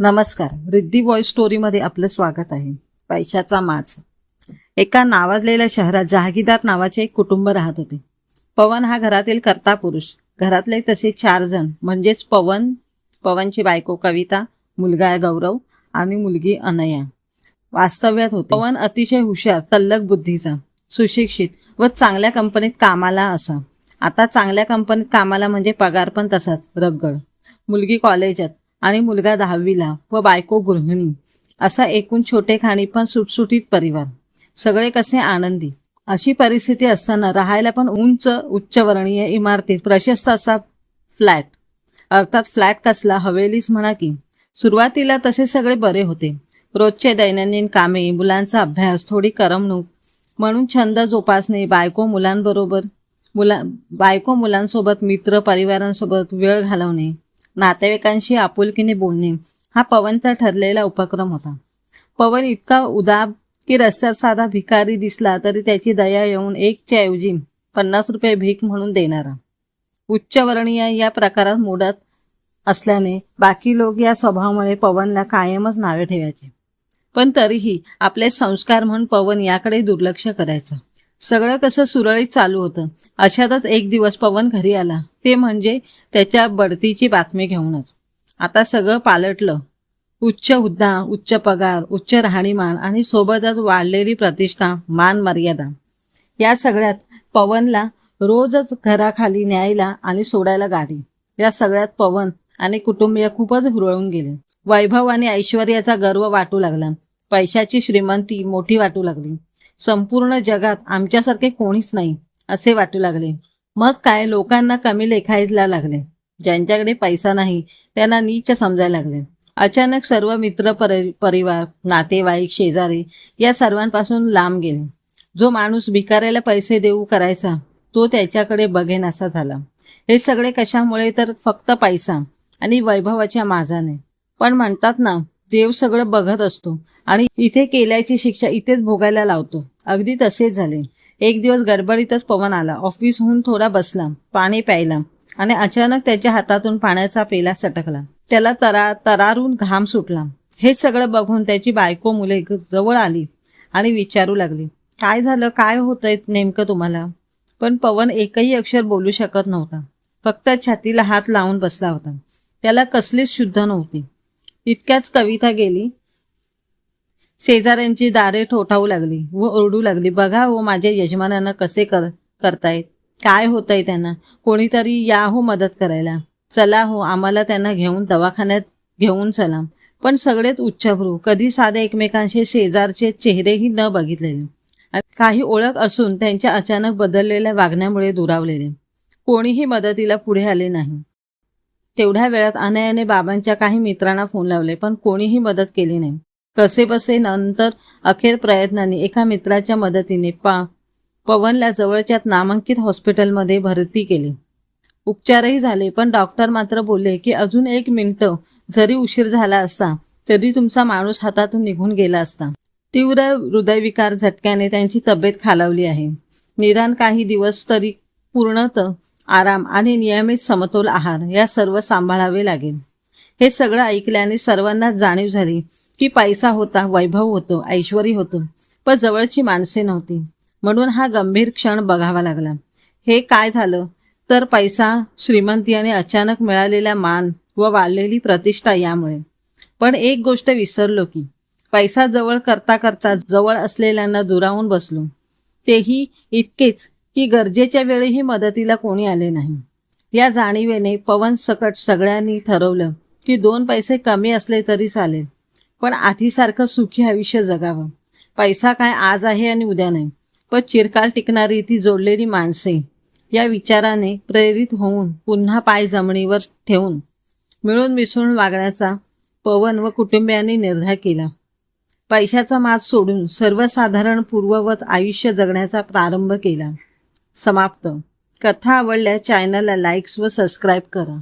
नमस्कार. रिद्धी व्हॉइस स्टोरीमध्ये आपलं स्वागत आहे. पैशाचा माच एका नावाजलेल्या शहरात जहागीदार नावाचे एक कुटुंब राहत होते. पवन हा घरातील कर्ता पुरुष. घरातले तसे चार जण म्हणजेच पवन पवनची बायको कविता मुलगा गौरव आणि मुलगी अनया. वास्तव्यात होते. पवन अतिशय हुशार तल्लक बुद्धीचा सुशिक्षित व चांगल्या कंपनीत कामाला असा. आता चांगल्या कंपनीत कामाला म्हणजे पगार पण तसाच रगड मुलगी कॉलेजात आणि मुलगा दहावीला व बायको गृहिणी असा एकूण छोटे खाणी पण सुटसुटीत परिवार. सगळे कसे आनंदी. अशी परिस्थिती असताना राहायला पण उंच उच्चवर्णीय इमारतीत प्रशस्त असा फ्लॅट. अर्थात फ्लॅट कसला हवेलीच म्हणा की. सुरुवातीला तसे सगळे बरे होते. रोजचे दैनंदिन कामे मुलांचा अभ्यास थोडी करमणूक म्हणून छंद जोपासणे बायको मुलांबरोबर मुला बायको मुलांसोबत मित्र परिवारांसोबत वेळ घालवणे नातेवाईकांशी आपुलकीने बोलणे हा पवनचा ठरलेला उपक्रम होता. पवन इतका उदाब की रस्त्यात साधा भिकारी दिसला तरी त्याची दया येऊन एकच्या ऐवजी पन्नास रुपये भीक म्हणून देणारा. उच्चवर्णीय या प्रकारात मोडत असल्याने बाकी लोक या स्वभावामुळे पवनला कायमच नावे ठेवायचे. पण तरीही आपले संस्कार म्हणून पवन याकडे दुर्लक्ष करायचं. सगळं कसं सुरळीत चालू होतं. अशातच एक दिवस पवन घरी आला. ते म्हणजे त्याच्या बढतीची बातमी घेऊनच. आता सगळं पालटलं. उच्च हुद्दा उच्च पगार उच्च राहणीमान आणि सोबतच वाढलेली प्रतिष्ठा मान मर्यादा. या सगळ्यात पवनला रोजच घराखाली न्यायला आणि सोडायला गाडी. या सगळ्यात पवन आणि कुटुंबीय खूपच हुरळून गेले. वैभव आणि ऐश्वर्याचा गर्व वाटू लागला. पैशाची श्रीमंती मोठी वाटू लागली. संपूर्ण जगात आमच्यासारखे कोणीच नाही असे वाटू लागले. मग काय लोकांना कमी लेखायला लागले. ज्यांच्याकडे पैसा नाही त्यांना नीच समजायला लागले. अचानक सर्व मित्र परि परिवार नातेवाईक शेजारी या सर्वांपासून लांब गेले. जो माणूस भिकाऱ्याला पैसे देऊ करायचा तो त्याच्याकडे बघेन असा झाला. हे सगळे कशामुळे तर फक्त पैसा आणि वैभवाच्या माझाने पण म्हणतात ना देव सगळं बघत असतो. आणि इथे केल्याची शिक्षा इथेच भोगायला लावतो. अगदी तसेच झाले. एक दिवस गडबडीतच पवन आला. ऑफिसहून थोडा बसला. पाणी प्यायला. आणि अचानक त्याच्या हातातून पाण्याचा पेला सटकला. त्याला तरा तरारून घाम सुटला. हे सगळं बघून त्याची बायको मुले जवळ आली आणि विचारू लागली. काय झालं? काय होतंय नेमकं तुम्हाला? पण पवन एकही अक्षर बोलू शकत नव्हता. फक्त छातीला हात लावून बसला होता. त्याला कसलीच शुद्ध नव्हती. इतक्याच कविता गेली. शेजाऱ्यांची दारे ठोठावू लागली व ओरडू लागली बघा हो माझ्या यजमानांना कसे कर करतायत. काय होतंय त्यांना? कोणीतरी या हो मदत करायला. चला हो आम्हाला त्यांना घेऊन दवाखान्यात घेऊन चला. पण सगळेच उच्चभ्रू. कधी साधे एकमेकांशी शेजारचे चेहरेही न बघितलेले. काही ओळख असून त्यांच्या अचानक बदललेल्या वागण्यामुळे दुरावलेले. कोणीही मदतीला पुढे आले नाही. तेवढ्या वेळात अनयाने बाबांच्या काही मित्रांना फोन लावले पण कोणीही मदत केली नाही. कसेबसे नंतर अखेर प्रयत्नांनी एका मित्राच्या मदतीने पा पवनला जवळच्याच नामांकित हॉस्पिटलमध्ये भरती केली. उपचारही झाले पण डॉक्टर मात्र बोलले की अजून एक मिनिटं जरी उशीर झाला असता तरी तुमचा माणूस हातातून निघून गेला असता. तीव्र हृदयविकार झटक्याने त्यांची तब्येत खालावली आहे. निदान काही दिवस तरी पूर्णत आराम आणि नियमित समतोल आहार या सर्व सांभाळावे लागेल. हे सगळं ऐकल्याने सर्वांनाच जाणीव झाली की पैसा होता वैभव होतो ऐश्वरी होतो पण जवळची माणसे नव्हती. म्हणून हा गंभीर क्षण बघावा लागला. हे काय झालं? तर पैसा श्रीमंती आणि अचानक मिळालेला मान व वाढलेली प्रतिष्ठा यामुळे. पण एक गोष्ट विसरलो की पैसा जवळ करता करता जवळ असलेल्यांना दुरावून बसलो. तेही इतकेच की गरजेच्या वेळीही मदतीला कोणी आले नाही. या जाणीवेने पवन सकट सगळ्यांनी ठरवलं की दोन पैसे कमी असले तरी चालेल पण आधीसारखं सुखी आयुष्य जगावं. पैसा काय आज आहे आणि उद्या नाही पण चिरकाल टिकणारी ती जोडलेली माणसे या विचाराने प्रेरित होऊन पुन्हा पाय जमिनीवर ठेवून मिळून मिसळून वागण्याचा पवन व कुटुंबियांनी निर्धार केला. पैशाचा मात सोडून सर्वसाधारण पूर्ववत आयुष्य जगण्याचा प्रारंभ केला. समाप्त. कथा आवडल्या चॅनलला लाईक्स व सबस्क्राईब करा.